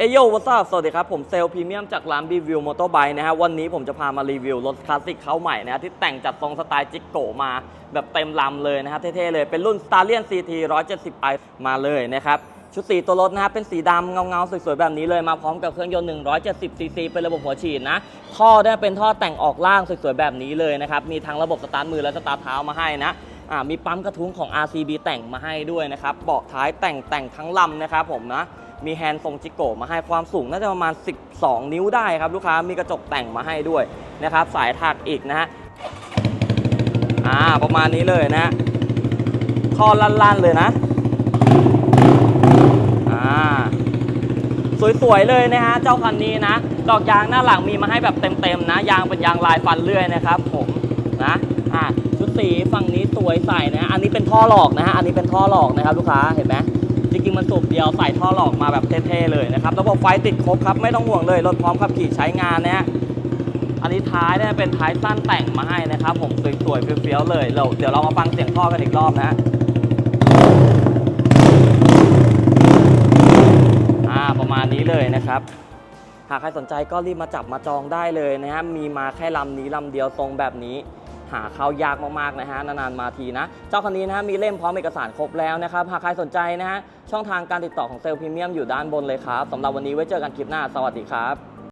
เอโยวัสดสวัสดีครับ ผมเซลล์พรีเมียมจากร้านบีวิวมอเตอร์ไบค์นะฮะ วันนี้ผมจะพามารีวิวรถคลาสสิกเขาใหม่นะฮะ ที่แต่งจัดทรงสไตล์จิกโกมาแบบเต็มลำเลยนะครับเท่ๆเลย เป็นรุ่น Stallion CT 170i มาเลยนะครับ ชุดสีตัวรถนะฮะเป็นสีดำเงาๆ สวยๆ แบบนี้เลยมาพร้อมกับเครื่องยนต์170 cc เป็นระบบหัวฉีดนะ ท่อได้เป็นท่อแต่งออกล่างสวยๆ แบบนี้เลยนะครับ มีทั้งระบบสตาร์ทมือและสตาร์ทเท้ามาให้นะอ่ามีปั๊มกระทุ้งของ RCB แต่งมาให้ด้วยนะครับเบาะท้ายแต่งแต่งทั้งลำนะครับผมนะ มีแฮนด์ทรงจิโกะมาให้ความสูงน่าจะประมาณ 12 นิ้วได้ครับลูกค้ามีกระจกแต่งมาให้ด้วยนะครับ สายถักอีกนะฮะอ่าประมาณนี้เลยนะฮะท่อลั่นๆเลยนะอ่าสวยๆเลยนะฮะเจ้าคันนี้นะดอกยางหน้าหลังมีมาให้แบบเต็มๆนะ ยางเป็นยางลายฟันเลื่อยนะครับ ผมนะอ่าชุดสีฝั่งนี้สวยใส่นะอันนี้เป็นท่อหลอกนะฮะอันนี้เป็นท่อหลอกนะครับ ลูกค้าเห็นไหมจริงๆมันสู ยวใส่ท่อหลอกมาแบบเท่ๆเลยนะครับระบบไฟติดครบครับไม่ต้องห่วงเลยรถพร้อมขับขี่ใช้งานนะฮะอันนี้ท้ายเนี่ยเป็นท้ายสั้นแต่งมาให้นะครับ ผมสวยๆเฟี้ยวๆเลยเราเดี๋ยวเรามาฟังเสียงท่อกันอีกรอบนะฮะอ่าประมาณนี้เลยนะครับหากใครสนใจก็รีบมาจับมาจองได้เลยนะฮะมีมาแค่ลำนี้ลำเดียวทรงแบบนี้ หาเข้ายากมากๆนะฮะนานๆมาทีนะ เจ้าคันนี้นะฮะมีเล่มพร้อมเอกสารครบแล้วนะครับหากใครสนใจนะฮะช่องทางการติดต่อของเซลล์พรีเมียมอยู่ด้านบนเลยครับสำหรับวันนี้ไว้เจอกันคลิปหน้าสวัสดีครับ